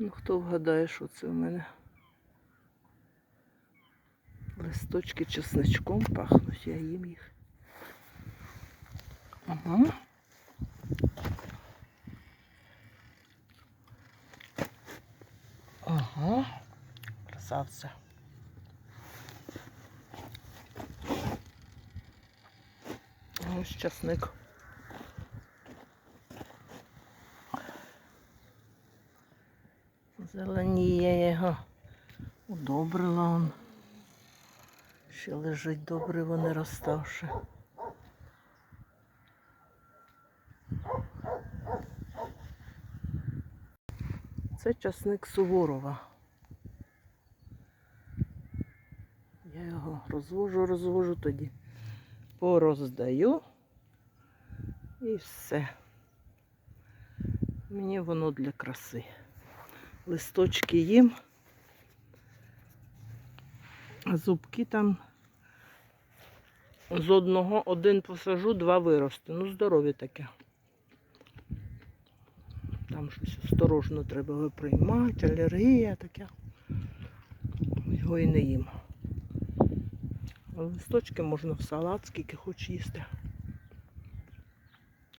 Ну, хто вгадає, що це в мене? Листочки чесничком пахнуть, я їм їх. Ага. Ага. Красавця. Ось часник. Зеленіє його. Удобрила он. Ще лежить добре, вони розставши. Це часник Суворова. Я його розвожу, розвожу тоді пороздаю і все. Мені воно для краси. Листочки їм, зубки там з одного один посажу, два виросте. Ну, здорові таке. Там щось осторожно треба виприймати, алергія таке. Його і не їм. Листочки можна в салат, скільки хоч їсти.